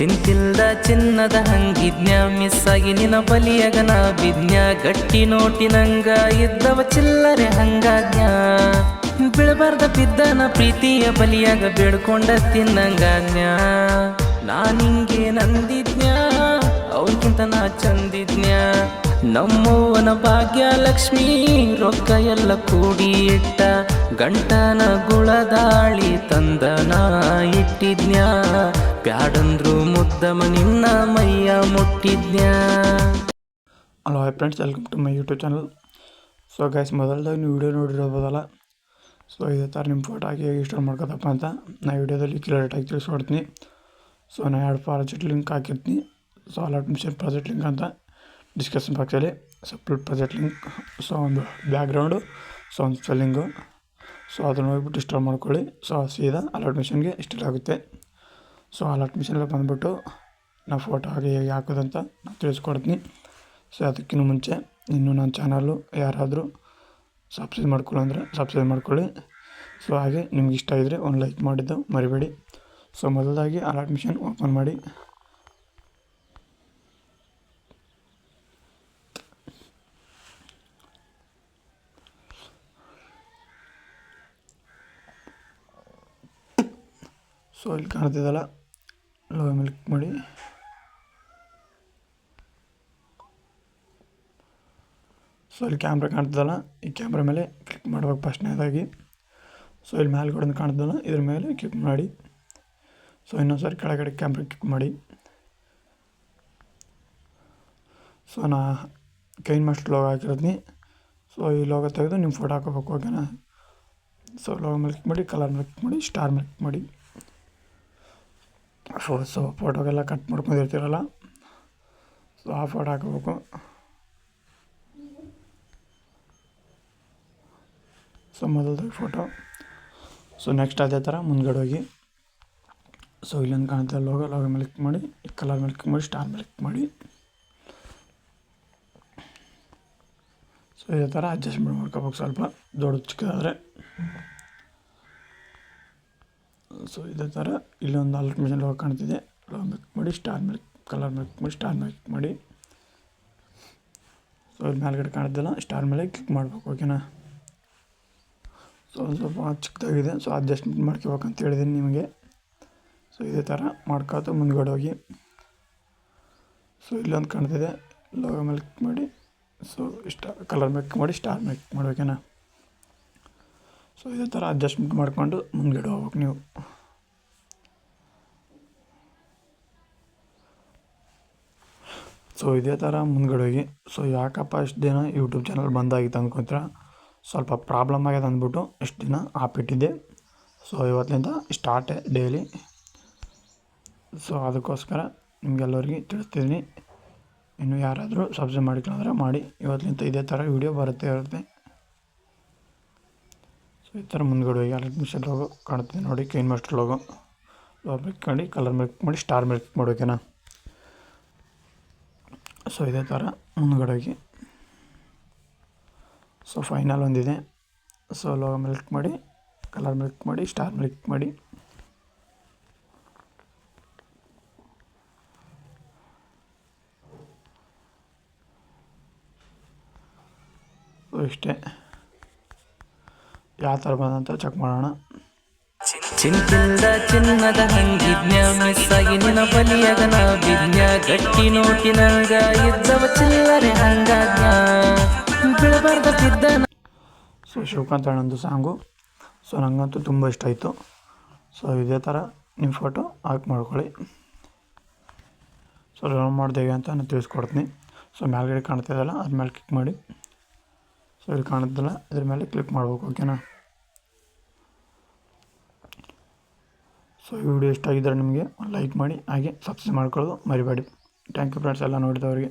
ಚಿಂತಿಲ್ದ ಚಿನ್ನದ ಹಂಗಿದ್ನ್ಯಾ ಮಿಸ್ ಆಗಿ ನಿನ ಬಲಿಯಗನ ಬಿದ್ನ್ಯಾ, ಗಟ್ಟಿ ನೋಟಿನಂಗ ಇದ್ದವ ಚಿಲ್ಲರೆ ಹಂಗಾಜ್ಞ ಬಿಳಬಾರ್ದ ಬಿದ್ದನ ಪ್ರೀತಿಯ ಬಲಿಯಾಗ ಬೇಡ್ಕೊಂಡ ತಿನ್ನಂಗಾಜ್ಞ ನಾನಿಂಗೆ ನಂದಿದ್ನ್ಯಾ, ಅವ್ರಿಗಿಂತ ನಾ ಚಂದಿದ್ನ್ಯ. ನಮ್ಮವನ ಭಾಗ್ಯ ಲಕ್ಷ್ಮೀ, ರೊಕ್ಕ ಎಲ್ಲ ಕೂಡಿ ಇಟ್ಟ. ಗಂಟನ ಗುಳದಾಳಿ ತಂದನ ಇಟ್ಟಿದ್ನ್ಯಾ. ಪ್ಯಾಡಂದ್ರು ಮುದ್ದಮ ನಿನ್ನ ಮೈಯ ಮುಟ್ಟಿದ್ನ್ಯಾ. Hello hi friends welcome to my YouTube channel so guys ಮೊದಲದಾಗ ನೀವು ವಿಡಿಯೋ ನೋಡಿರ್ಬೋದಲ್ಲ ಸೊ ಇದೇ ಥರ ನಿಮ್ಮ ಫೋಟೋ ಹಾಕಿ ಹೇಗೆ ಇನ್ಸ್ಟಾಲ್ ಮಾಡ್ಕೋತಪ್ಪ ಅಂತ ನಾ ವಿಡಿಯೋದಲ್ಲಿ ಕ್ಲಿಯರ್ಟಾಗಿ ತಿಳಿಸ್ಕೊಡ್ತೀನಿ. ಸೊ ನಾ ಎರಡು ಪ್ರಾಜೆಕ್ಟ್ ಲಿಂಕ್ ಹಾಕಿರ್ತೀನಿ. So allot mission project link ಅಂತ ಡಿಸ್ಕಷನ್ ಬಾಕ್ಸಲ್ಲಿ ಸಪ್ರೇಟ್ ಪ್ರಾಜೆಕ್ಟ್ ಲಿಂಕ್ ಸೊ ಒಂದು ಬ್ಯಾಕ್ಗ್ರೌಂಡು ಸೊ ಒಂದು ಸ್ಪೆಲ್ಲಿಂಗು ಸೊ ಅದನ್ನು ಹೋಗ್ಬಿಟ್ಟು ಇನ್ಸ್ಟಾಲ್ ಮಾಡ್ಕೊಳ್ಳಿ. ಸೊ ಸೀದಾ ಅಲರ್ಟ್ ಮಿಷನ್ಗೆ ಇನ್ಸ್ಟಾಲ್ ಆಗುತ್ತೆ. ಸೊ ಅಲರ್ಟ್ ಮಿಷನ್ಗೆ ಬಂದುಬಿಟ್ಟು ನಾ ಫೋಟೋ ಹಾಗೆ ಹೇಗೆ ಹಾಕೋದಂತ ನಾನು ತಿಳಿಸ್ಕೊಡ್ತೀನಿ. ಸೊ ಅದಕ್ಕಿಂತ ಮುಂಚೆ ಇನ್ನೂ ನನ್ನ ಚಾನಲ್ಲು ಯಾರಾದರೂ ಸಬ್ಸ್ಕ್ರೈಬ್ ಮಾಡ್ಕೊಳ್ಳಿ ಅಂದರೆ ಸಬ್ಸ್ಕ್ರೈಬ್ ಮಾಡ್ಕೊಳ್ಳಿ. ಸೊ ಹಾಗೆ ನಿಮ್ಗೆ ಇಷ್ಟ ಇದ್ದರೆ ಒಂದು ಲೈಕ್ ಮಾಡಿದ್ದು ಮರಿಬೇಡಿ. ಸೊ ಮೊದಲಾಗಿ ಅಲರ್ಟ್ ಮಿಷನ್ ಓಪನ್ ಮಾಡಿ. ಸೊ ಇಲ್ಲಿ ಕಾಣ್ತಿದ್ದಲ್ಲ ಲೋ ಮೇಲೆ ಕ್ಲಿಕ್ ಮಾಡಿ. ಸೊ ಇಲ್ಲಿ ಕ್ಯಾಮ್ರ ಕಾಣ್ತದಲ್ಲ. ಈ ಕ್ಯಾಮ್ರಾ ಮೇಲೆ ಕ್ಲಿಕ್ ಮಾಡ್ಬೇಕು ಫಸ್ಟ್ನೇದಾಗಿ ಸೊ ಇಲ್ಲಿ ಮೇಲ್ಗಡೆ ಕಾಣ್ತದಲ್ಲ. ಇದ್ರ ಮೇಲೆ ಕ್ಲಿಕ್ ಮಾಡಿ. ಸೊ ಇನ್ನೊಂದ್ಸರಿ ಕೆಳಗಡೆ ಕ್ಯಾಮ್ರಾ ಕ್ಲಿಕ್ ಮಾಡಿ. ಸೊ ನಾ ಕೈನ್ ಮಸ್ಟ್ ಲೋಗ ಹಾಕಿರ್ತೀನಿ ಸೊ ಈ ಲೋಗ ತೆಗೆದು ನಿಮ್ಮ ಫೋಟೋ ಹಾಕೋಬೇಕು ಓಕೆನಾ ಸೊ ಲೋಗ ಮೇಲೆ ಕ್ಲಿಕ್ ಮಾಡಿ ಕಲರ್ ಮೇಲೆ ಕ್ಲಿಕ್ ಮಾಡಿ ಸ್ಟಾರ್ ಮೇಲೆ ಕ್ಲಿಕ್ ಮಾಡಿ. ಫೋ ಸೊ ಫೋಟೋಗೆಲ್ಲ ಕಟ್ ಮಾಡ್ಕೊಂಡಿರ್ತೀರಲ್ಲ? ಸೊ ಆ ಫೋಟೋ ಹಾಕೋಬೇಕು. ಸೊ ಮೊದಲ್ದಾಗ ಫೋಟೋ ಸೊ ನೆಕ್ಸ್ಟ್ ಅದೇ ಥರ ಮುಂದ್ಗಡೆ ಹೋಗಿ. ಸೊ ಇಲ್ಲೊಂದು ಕಾಣುತ್ತೆ ಲೋಗೋ ಲೋಗೋ ಮೇಲೆ ಕ್ಲಿಕ್ ಮಾಡಿ ಕಲರ್ ಮೇಲೆ ಕ್ಲಿಕ್ ಮಾಡಿ ಸ್ಟಾರ್ ಮೇಲೆ ಕ್ಲಿಕ್ ಮಾಡಿ. ಸೊ ಇದೇ ಥರ ಅಡ್ಜಸ್ಟ್ಮೆಂಟ್ ಮಾಡ್ಕೋಬೇಕು ಸ್ವಲ್ಪ. ದೊಡ್ಡ ಚಿಕ್ಕದಾದರೆ. ಸೊ ಇದೇ ಥರ ಇಲ್ಲೊಂದು ಅಲರ್ಟ್ ಮಿಷನ್ ಲೋಗ ಕಾಣ್ತಿದೆ. ಲೋಗೋ ಮೇಲೆ ಮಾಡಿ ಸ್ಟಾರ್ ಮೇಲೆ ಕಲರ್ ಮೇಲೆ ಮಾಡಿ ಸ್ಟಾರ್ ಮೇಲೆ ಮಾಡಿ. ಸೊ ಇಲ್ಲಿ ಮೇಲ್ಗಡೆ ಕಾಣ್ತಿಲ್ಲ ಸ್ಟಾರ್ ಮೇಲೆ ಕ್ಲಿಕ್ ಮಾಡ್ಬೇಕು ಓಕೆನಾ ಸೊ ಒಂದು ಸ್ವಲ್ಪ ಚಿಕ್ಕದಾಗಿದೆ. ಸೊ ಅಡ್ಜಸ್ಟ್ಮೆಂಟ್ ಮಾಡ್ಕೋಬೇಕಂತ ಹೇಳಿದ್ದೀನಿ ನಿಮಗೆ. ಸೊ ಇದೇ ಥರ ಮಾಡ್ಕೊತ ಮುಂದ್ಗಡೆ ಹೋಗಿ. ಸೊ ಇಲ್ಲೊಂದು ಕಾಣ್ತಿದೆ. ಲೋಗೋ ಮೇಲೆ ಕ್ಲಿಕ್ ಮಾಡಿ ಸೊ ಇಷ್ಟ ಕಲರ್ ಮೇಲೆ ಮಾಡಿ ಸ್ಟಾರ್ ಮೇಲೆ ಕ್ಲಿಕ್ ಓಕೆನಾ ಸೊ ಇದೇ ಥರ ಅಡ್ಜಸ್ಟ್ಮೆಂಟ್ ಮಾಡಿಕೊಂಡು ಮುಂದ್ಗಡೆ ಹೋಗ್ಬೇಕು ನೀವು. ಸೊ ಇದೇ ಥರ ಮುಂದ್ಗಡೆ ಹೋಗಿ. ಸೊ ಯಾಕಪ್ಪ ಇಷ್ಟು ದಿನ ಯೂಟ್ಯೂಬ್ ಚಾನಲ್ ಬಂದಾಗಿತ್ತು ಅಂದ್ಕೊತೀರ ಸ್ವಲ್ಪ ಪ್ರಾಬ್ಲಮ್ ಆಗ್ಯದ ಅಂದ್ಬಿಟ್ಟು ಇಷ್ಟು ದಿನ ಆಪಿಟ್ಟಿದ್ದೆ ಸೊ ಇವತ್ತಿನಿಂದ ಸ್ಟಾರ್ಟೇ ಡೈಲಿ ಸೊ ಅದಕ್ಕೋಸ್ಕರ ನಿಮಗೆಲ್ಲರಿಗೆ ತಿಳಿಸ್ತಿದ್ದೀನಿ. ಇನ್ನು ಯಾರಾದರೂ ಸಬ್ಸ್ಕ್ರೈಬ್ ಮಾಡಿಕೊಂಡ್ರೆ ಮಾಡಿ. ಇವತ್ತಿನಿಂದ ಇದೇ ಥರ ವೀಡಿಯೋ ಬರುತ್ತೆ ಇರುತ್ತೆ. ಸೊ ಈ ಥರ ಮುಂದ್ಗಡೆ ಹೋಗಿ ಅಲರ್ಟ್ ಮಿಷನ್ ಲೋಗೋ ಕಾಣುತ್ತೆ ನೋಡಿ ಕೈನ್ ಮಾಸ್ಟರ್ ಲೋಗೋ ಕ್ಲಿಕ್ ಮಾಡಿ ಕಲರ್ ಮಿಲ್ಕ್ ಮಾಡಿ ಸ್ಟಾರ್ ಮಿಲ್ಕ್ ಮಾಡೋಕೆನಾ ಸೊ ಇದೇ ಥರ ಮುಂದ್ಗಡೆ ಹೋಗಿ ಸೊ ಫೈನಲ್ ಒಂದಿದೆ. ಸೊ ಲೋ ಮಿಲ್ಕ್ ಮಾಡಿ ಕಲರ್ ಮಿಲ್ಕ್ ಮಾಡಿ ಸ್ಟಾರ್ ಮಿಲ್ಕ್ ಮಾಡಿ. ಇಷ್ಟೇ. ಯಾವ ಥರ ಬಂದಂತ ಚೆಕ್ ಮಾಡೋಣ. ಚಿಂತಿಲ್ದ ಚಿನ್ನದ ಹಂಗಿದ್ನ ಮಿಸ್ಸಾಗಿ ನಿನ ಬಲಿಯಾಗ ಬಲಿಯಗನ ಬಿದ್ನ್ಯ ಗಟ್ಟಿ ನೋಟಿನಂಗ ಇದ್ದವ ಚಿಲ್ಲರೆ ಬಿದ್ದನ ಸೊ, ಶಿವಕಾಂತ್ ಅಣ್ಣಂದು ಸಾಂಗು. ಸೊ ನನಗಂತೂ ತುಂಬ ಇಷ್ಟ ಆಯಿತು. ಸೊ, ಇದೇ ಥರ ನಿಮ್ಮ ಫೋಟೋ ಹಾಕಿ ಮಾಡ್ಕೊಳ್ಳಿ. ಸೊ ಡೌನ್ ಮಾಡ್ದೇವೆ ಅಂತ ನಾನು ತಿಳಿಸ್ಕೊಡ್ತೀನಿ. ಸೊ, ಮೇಲ್ಗಡೆ ಕಾಣ್ತಿದ್ದಲ್ಲ ಅದ್ರ ಮೇಲೆ ಕ್ಲಿಕ್ ಮಾಡಿ. ಸೊ, ಇಲ್ಲಿ ಕಾಣುತ್ತಲ್ಲ ಇದ್ರ ಮೇಲೆ ಕ್ಲಿಕ್ ಮಾಡ್ಬೇಕು ಓಕೆನಾ ಸೊ ಈ ವಿಡಿಯೋ ಇಷ್ಟ ಆಗಿದ್ದರೆ ನಿಮಗೆ ಲೈಕ್ ಮಾಡಿ, ಹಾಗೆ ಸಬ್ಸ್ಕ್ರೈಬ್ ಮಾಡ್ಕೊಳ್ಳೋದು ಮರಿಬೇಡಿ. ಥ್ಯಾಂಕ್ ಯು ಫ್ರೆಂಡ್ಸ್ ಎಲ್ಲ ನೋಡಿದವರಿಗೆ.